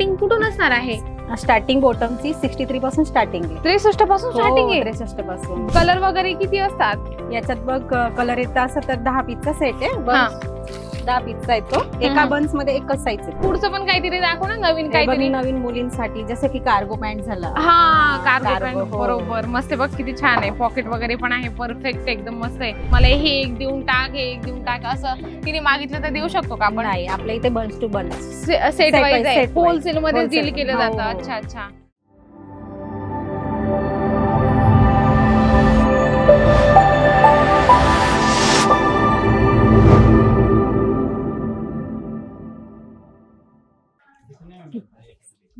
Starting कुठून असणार आहे? स्टार्टिंग बॉटमची सिक्स्टी थ्री पासून स्टार्टिंग आहे. त्रेसष्टपासून स्टार्टिंग आहे? त्रेसष्टपासून. कलर वगैरे किती असतात? याच्यात बघ कलर येत असं तर दहा पीसचा सेट आहे हा. दहा पीसचा आहे तो एका. बन्समध्ये एकच साईज आहे पुढचं पण काहीतरी दाखव ना नवीन हे बघ, काहीतरी. नवीन मुलींसाठी जसं की कार्गो पॅन्ट झाला. हा कार्गो Cargo, पॅन्ट हो. बरोबर. मस्त आहे बघ किती छान आहे. पॉकेट वगैरे पण आहे परफेक्ट एकदम मस्त आहे. मला हे एक देऊन टाक हे एक देऊन टाक असं तिने मागितलं तर देऊ शकतो का आपण? नाही आपल्या इथे buns to buns set Set wise आहे. set wise. होलसेल मध्ये Wholesale. डील केलं हो, जातं. हो. अच्छा.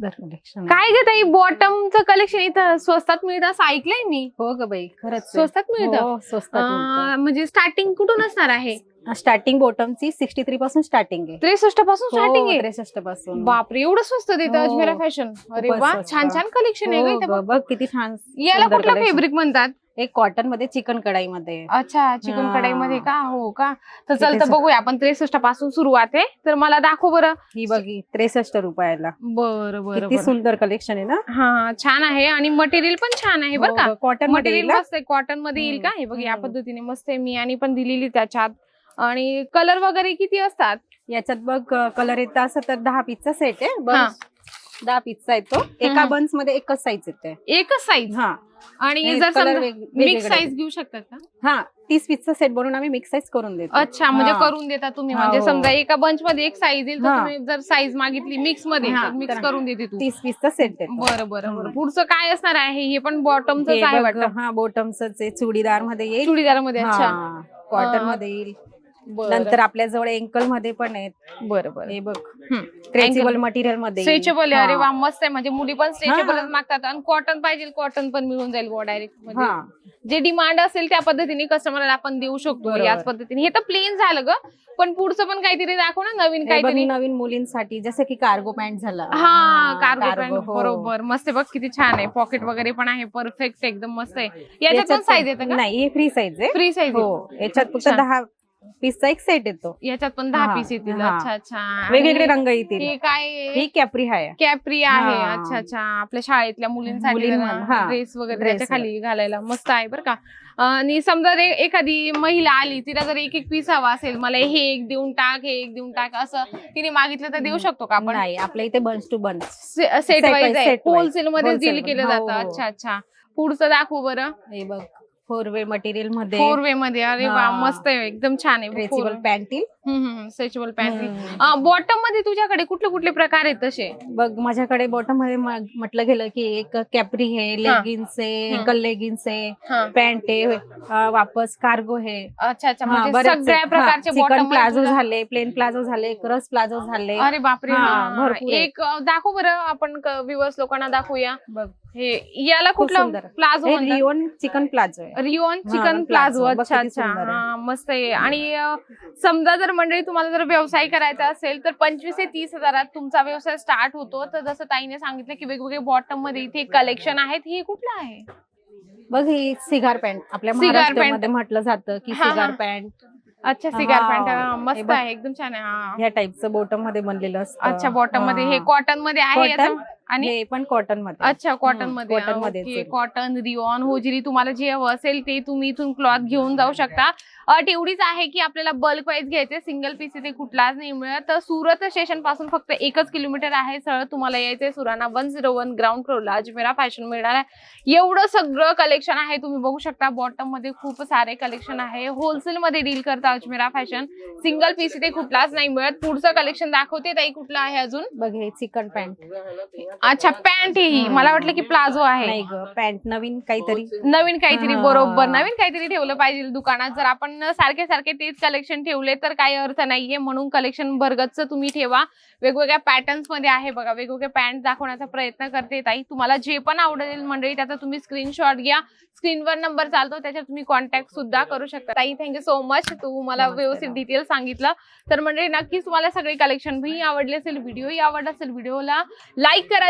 अच्छा काय ग ताई बॉटमचं कलेक्शन इथं स्वस्तात मिळतं असं ऐकलंय मी हो ग बाई खरंच आहे. स्वस्तात मिळतं हो, स्वस्तात मिळतं. अं, म्हणजे स्टार्टिंग कुठून असणार आहे स्टार्टिंग बॉटमची सिक्स्टी थ्री पासून स्टार्टिंग आहे त्रेसष्टपासून स्टार्टिंग आहे त्रेसष्टपासून बापरे एवढं स्वस्त देतं हो. अजमेरा फॅशन अरे खूपच वा स्वस्त. छान छान कलेक्शन आहे हो ग इथं ग, बघ. बघ किती छान याला सुंदर कुठलं collection. फेब्रिक म्हणतात एक कॉटनमध्ये चिकन कढाई मध्ये अच्छा चिकन हा. कढाईमध्ये का? हो का? तर चल तर बघूया. आपण त्रेसष्टपासून सुरुवात आहे. तर मला दाखव बरं. ही बघी त्रेसष्ट रुपयाला. बरं बरं किती बरं. सुंदर कलेक्शन आहे ना? हा छान आहे आणि मटेरियल पण छान आहे बरं का? कॉटनमध्ये मटेरियल मस्त आहे कॉटनमध्ये येईल का? हे बघ या हम्म. पद्धतीने मस्त आहे. मी आणि पण दिलेली त्याच्यात. आणि कलर वगैरे किती असतात? याच्यात बघ कलर येत असं तर दहा पीसचा सेट आहे. हा. दहा पीसचा आहे तो एका. बन्समध्ये एकच साईज येते एकच साईज हा आणि जर color समजा वेग- मिक्स वेगवेगळे साईज घेऊ शकतात का हा तीस पीसचा सेट बनवून आम्ही मिक्स साईज करून देतो अच्छा म्हणजे हा. करून देता तुम्ही हा, म्हणजे हो. समजा एका बंच मध्ये एक साईज येईल तर हा. तुम्ही जर साईज मागितली मिक्समध्ये हा, मिक्स तर- करून देते तू तीस पीसचा सेट आहे तो. बरं बरं बरं हम्म. पुढचं काय असणार आहे हे पण बॉटमच हे आहे बघ, वाटतं हा बॉटमच आहे चुडीदारमध्ये येईल चुडीदारमध्ये अच्छा कॉटन हा. मध्ये येईल. नंतर आपल्या जवळ एंकलमध्ये पण आहेत. बरं बरं हे बघ. स्ट्रेचेबल मटेरियलमध्ये. स्ट्रेचेबल अरे. वा मस्त आहे. म्हणजे मुली पण स्ट्रेचेबल. मागतात आणि कॉटन पाहिजे कॉटन पण मिळून जाईल डायरेक्ट हा. जे डिमांड असेल त्या पद्धतीने कस्टमरला आपण देऊ शकतो. बरोबर. याच पद्धतीने. हे तर प्लेन झालं ग. पण पुढचं पण काहीतरी दाखव ना नवीन काहीतरी. नवीन मुलींसाठी जसं की कार्गो पॅन्ट झाला. हा कार्गो पॅन्ट. बरोबर. मस्त आहे बघ किती छान आहे. पॉकेट वगैरे पण आहे परफेक्ट एकदम मस्त आहे. याच्यात पण साईज येतं नाही हे फ्री साईज आहे. फ्री साईज हो याच्यात फक्त. दहा पीसचा एक सेट येतो. याच्यात पण दहा हा, पीस येतील. हा. अच्छा अच्छा. आणि वेगवेगळे रंग येतील. हे काय? ही कॅप्री आहे. कॅप्री आहे. हा. अच्छा अच्छा. आपल्या शाळेतल्या मुलींसाठी हा. ड्रेस वगैरे Dress त्याच्याखाली घालायला मस्त आहे बरं का. आणि समजा रे एखादी महिला आली तिला जर एक एक पीस हवा असेल मला हे एक देऊन टाक हे एक देऊन टाक असं तिने मागितलं तर देऊ शकतो का आपण? नाही आपल्या इथे buns to buns set Set wise wise, आहे. set wise. होलसेल मध्ये Wholesale डील केलं मध्ये. जातं. हो, हो. अच्छा अच्छा. पुढचं दाखवू बरं. हे बघ. फोर वे मटेरियलमध्ये फोर वे मध्ये अरे वा हा. मस्त आहे एकदम छान आहे स्ट्रेचेबल पॅन्ट येईल स्ट्रेचेबल पॅन्ट. बॉटममध्ये तुझ्याकडे कुठले कुठले प्रकार आहेत तसे बघ माझ्याकडे बॉटममध्ये म- म्हटलं गेलं की एक कॅप्री आहे लेगिन्स आहे हम्म. एकल लेगिन्स आहे हा. पॅन्ट आहे अं, वापस कार्गो आहे अच्छा अच्छा हा, म्हणजे बरेच सगळ्या आहेत. प्रकारचे चिकन बॉटम प्लाझो झाले प्लेन प्लाझो झाले क्रस प्लाझो झाले अरे बापरे हा, हा. भरपूर. एक अं, दाखव बरं आपण व्ह्युअर्स लोकांना दाखवूया बघ हे याला कुठला सुंदर. प्लाझो हे रिओन चिकन प्लाझो आहे रिओन चिकन प्लाझो. अच्छा अच्छा. हा मस्त आहे आणि समजा जर मंडळी तुम्हाला जर व्यवसाय करायचा असेल तर पंचवीस ते तीस हजारात तुमचा व्यवसाय स्टार्ट होतो तर जसं ताईने सांगितलं की वेगवेगळे बॉटममध्ये इथे कलेक्शन आहेत हे कुठलं आहे बघ ही सिगार पॅन्ट आपल्या सिगार महाराष्ट्रामध्ये म्हटलं जातं की. सिगार पॅन्ट अच्छा सिगार. पॅन्ट मस्त. आहे एकदम छान आहे. ह्या टाईपचं बॉटममध्ये बनलेलं असतं अच्छा बॉटममध्ये हे. कॉटनमध्ये आहे? आणि हे पण कॉटनमध्ये अच्छा कॉटनमध्ये ओके आहे. कॉटन रिओन होजरी तुम्हाला जे हवं असेल ते तुम्ही इथून क्लॉथ घेऊन जाऊ शकता. अट एवढीच आहे की आपल्याला बल्क वाईज घ्यायचे सिंगल पीस इथे कुठलाच नाही मिळत. तर सुरत स्टेशनपासून फक्त एकच किलोमीटर आहे सरळ तुम्हाला यायचंय Surana one zero one ground फ्लोरला Ajmera fashion मिळणार आहे. एवढं सगळं कलेक्शन आहे तुम्ही बघू शकता. बॉटममध्ये खूप सारे कलेक्शन आहे. होलसेल मध्ये डील करता अजमेरा फॅशन सिंगल पीस इथे कुठलाच नाही मिळत. पुढचं कलेक्शन दाखवते ताई कुठलं आहे अजून? बघ हे चिकन पॅन्ट अच्छा पॅन्ट ही. मला वाटलं की प्लाझो आहे. नाही ग पॅन्ट नवीन काहीतरी. नवीन काहीतरी हा. बरोबर नवीन काहीतरी ठेवलं पाहिजे दुकानात. जर आपण सारखे सारखे तेच कलेक्शन ठेवले तर काही अर्थ नाहीये. म्हणून कलेक्शन भरगतच तुम्ही ठेवा. वेगवेगळ्या पॅटर्न्समध्ये आहे बघा वेगवेगळे पॅन्ट दाखवण्याचा प्रयत्न करते ताई. तुम्हाला जे पण आवडेल मंडळी त्याचा तुम्ही स्क्रीनशॉट घ्या. स्क्रीनवर नंबर चालतो त्याच्यावर तुम्ही कॉन्टॅक्ट सुद्धा करू शकता. ताई थँक्यू सो मच तू मला नमस्ते, व्यवस्थित नमस्ते. डिटेल सांगितलं. तर मंडळी नक्कीच तुम्हाला सगळे कलेक्शन ही आवडले असेल व्हिडिओही आवडला असेल व्हिडिओला लाईक करा.